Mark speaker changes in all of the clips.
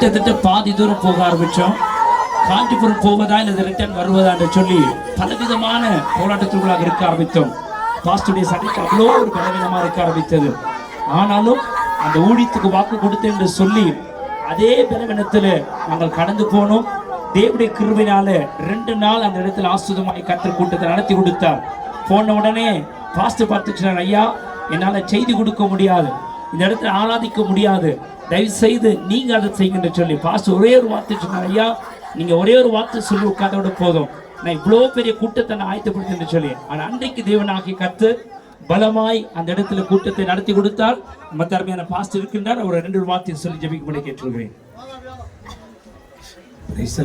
Speaker 1: கிட்டத்தட்ட பாதி தூரம் போக ஆரம்பித்தோம் காஞ்சிபுரம் போவதா இல்லை ரிட்டர்ன் வருவதா என்று சொல்லி பலவிதமான போராட்டத்திற்குள்ளாக இருக்க ஆரம்பித்தோம். பாஸ்டுடைய சட்டைக்கு அவ்வளோ ஒரு பலவிதமாக இருக்க ஆரம்பித்தது. ஆனாலும் அந்த ஊழியத்துக்கு வாக்கு கொடுத்தேன் என்று சொல்லி அதே பலவினத்தில் நாங்கள் கடந்து போனோம். தேவனுடைய கிருவினால ரெண்டு நாள் அந்த இடத்துல ஆசுதமாய் கத்தர் கூட்டத்தை நடத்தி கொடுத்தார். போன உடனே பாஸ்டர் பார்த்து ஐயா என்னால் செய்தி கொடுக்க முடியாது. இந்த இடத்துல ஆராதிக்க முடியாது. தயவு செய்து நீங்க அதை செய்யுங்கன்னு சொல்லி பாஸ்ட் ஒரே ஒரு வார்த்தை சொன்னார் ஐயா நீங்க ஒரே ஒரு வார்த்தை சொல்லி உட்கார்ந்தோட போதும். நான் இவ்வளோ பெரிய கூட்டத்தை நான் ஆயத்தப்படுத்தேன்னு சொல்லி. ஆனால் அன்றைக்கு தேவனாகி கத்து பலமாய் அந்த இடத்துல கூட்டத்தை நடத்தி கொடுத்தால் மற்ற அருமையான இருக்கின்றார் அவர் ரெண்டு வார்த்தை சொல்லி ஜெபிக்கும்படி கேட்டிருக்கிறேன்
Speaker 2: Praise the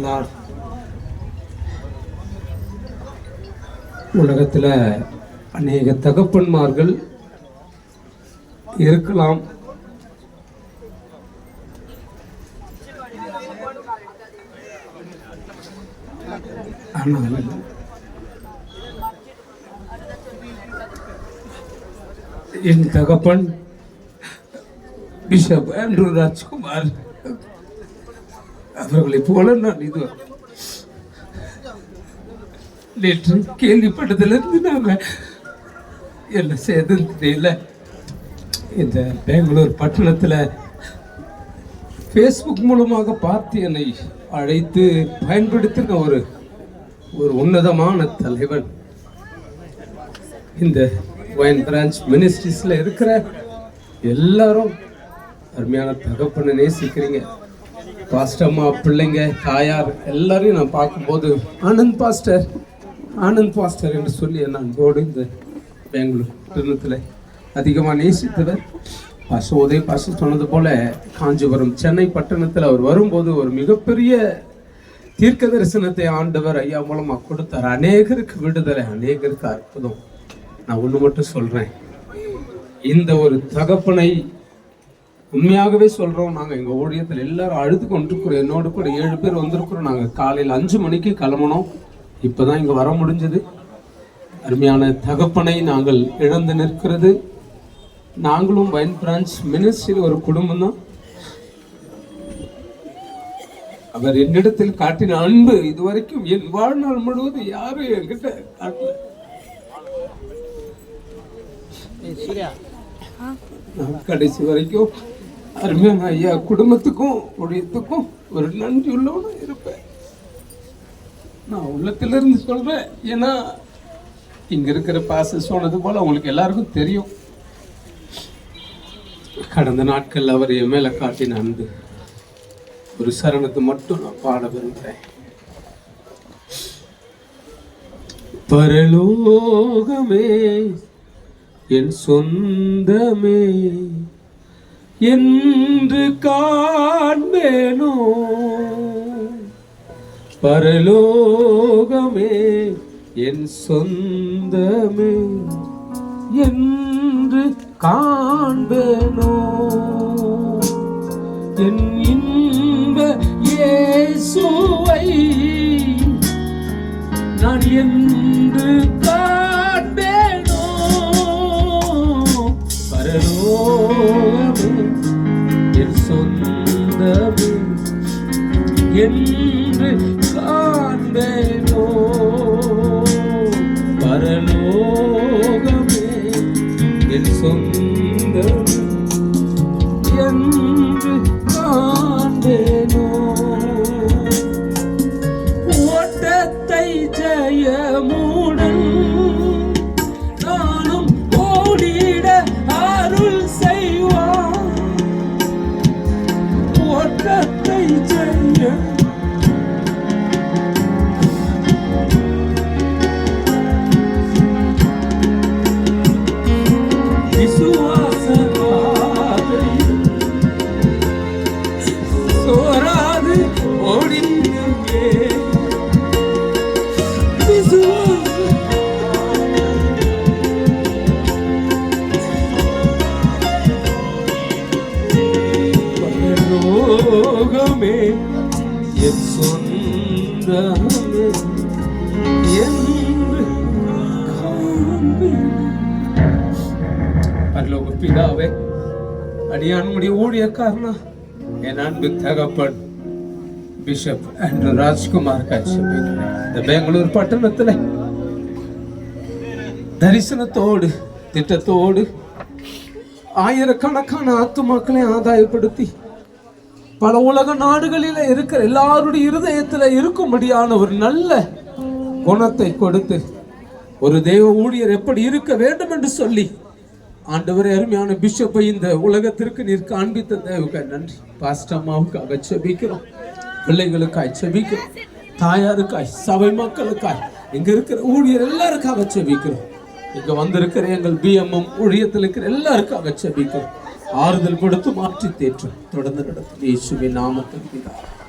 Speaker 2: அநேக தகப்பன்மார்கள் இருக்கலாம். ஆனால் என் தகப்பன் பிஷப் ஆண்ட்ரூ ராஜ்குமார். அவர்களை போல நான் இது நேற்று கேள்விப்பட்டதிலிருந்து நாங்கள் என்ன செய்யறதுன்னு தெரியல இந்த பெங்களூர் பட்டணத்தில் ஃபேஸ்புக் மூலமாக பார்த்து என்னை அழைத்து பயன்படுத்தின ஒரு ஒரு உன்னதமான தலைவன். இந்த ஒயின் பிரான்ச் மினிஸ்ட்ரிஸில் இருக்கிற எல்லாரும் அருமையான தகப்பனை நேசிக்கிறீங்க. பாஸ்டம்மா பிள்ளைங்க தாயார் எல்லாரையும் நான் பார்க்கும்போது ஆனந்த் பாஸ்டர் ஆனந்த் பாஸ்டர் என்று சொல்லி நான் அன்போடு இந்த பெங்களூர் திருநத்தில் அதிகமாக நேசித்தவர். பாஸ்டர் உதய பாஸ்டர் சொன்னது போல காஞ்சிபுரம் சென்னை பட்டணத்தில் அவர் வரும்போது ஒரு மிகப்பெரிய தீர்க்க தரிசனத்தை ஆண்டவர் ஐயா மூலமா கொடுத்தார். அநேகருக்கு விடுதலை அநேகருக்கு அற்புதம். நான் ஒன்று மட்டும் சொல்கிறேன் இந்த ஒரு தகப்பனை உண்மையாகவே சொல்றோம். நாங்கள் எங்கள் ஊழியத்தில் எல்லாரும் அழுது கொண்டிருக்கிறோம். என்னோடு கூட ஏழு பேர் வந்திருக்கிறோம். நாங்கள் காலையில் அஞ்சு மணிக்கு கிளம்பணும் இப்பதான் இங்கே வர முடிஞ்சது. அருமையான தகப்பனை நாங்கள் இழந்து நிற்கிறது. நாங்களும் வைன் பிரான்ச் மினிஸ்ட்ரியில் ஒரு குடும்பம் தான் அவர் என்னிடத்தில் காட்டின அன்பு இதுவரைக்கும் என் வாழ்நாள் முழுவதும் யாரும் என்கிட்ட காட்டல. நான் கடைசி வரைக்கும் அருமையான ஐயா குடும்பத்துக்கும் ஊழியத்துக்கும் ஒரு நன்றி உள்ளவனும் இருப்பேன். நான் உள்ளத்திலிருந்து சொல்றேன். ஏன்னா இங்க இருக்கிற பாச சொன்னது போல உங்களுக்கு எல்லாருக்கும் தெரியும். கடந்த நாட்கள் அவர் என் மேல காட்டின அன்பு. ஒரு சரணத்தை மட்டும் நான் பாட விரும்புகிறேன் பரலோகமே என் சொந்தமே என்று காண்பேனோ? பரலோகமே என் சொந்தமே என்று காண்பேனோ? என் பரலோகமே என் சொந்தமே. பரலோக பிதாவே அடியானுடைய ஊழியக்காரனா என் அன்பு தகப்பன் பிஷப் அண்ட் ராஜ்குமார் காட்சி இந்த பெங்களூர் பட்டணத்துல தரிசனத்தோடு திட்டத்தோடு ஆயிரக்கணக்கான ஆத்துமாக்களை ஆதாயப்படுத்தி பல உலக நாடுகளில் இருக்கிற எல்லாருடைய இருதயத்தில் இருக்கும்படியான ஒரு நல்ல குணத்தை கொடுத்து ஒரு தெய்வ ஊழியர் எப்படி இருக்க வேண்டும் என்று சொல்லி ஆண்டவர் அருமையான பிஷப்பை இந்த உலகத்திற்கு நீர் காண்பித்த தேவுக்கு நன்றி. பாஸ்டம்மாவுக்காக செபிக்கிறோம். பிள்ளைகளுக்காய் செபிக்கிறோம். தாயாருக்காய் சபை மக்களுக்காய் இங்க இருக்கிற ஊழியர் எல்லாருக்காக செபிக்கிறோம். இங்க வந்திருக்கிற எங்கள் பிஎம்எம் ஊழியத்தில் இருக்கிற எல்லாருக்காக செபிக்கிறோம். ആറുതൽ കൊടുത്ത് മാറ്റി തേറ്റും. തുടർന്ന് നടത്തും യേശുവിൻ നാമത്തിൽ പിതാവ്.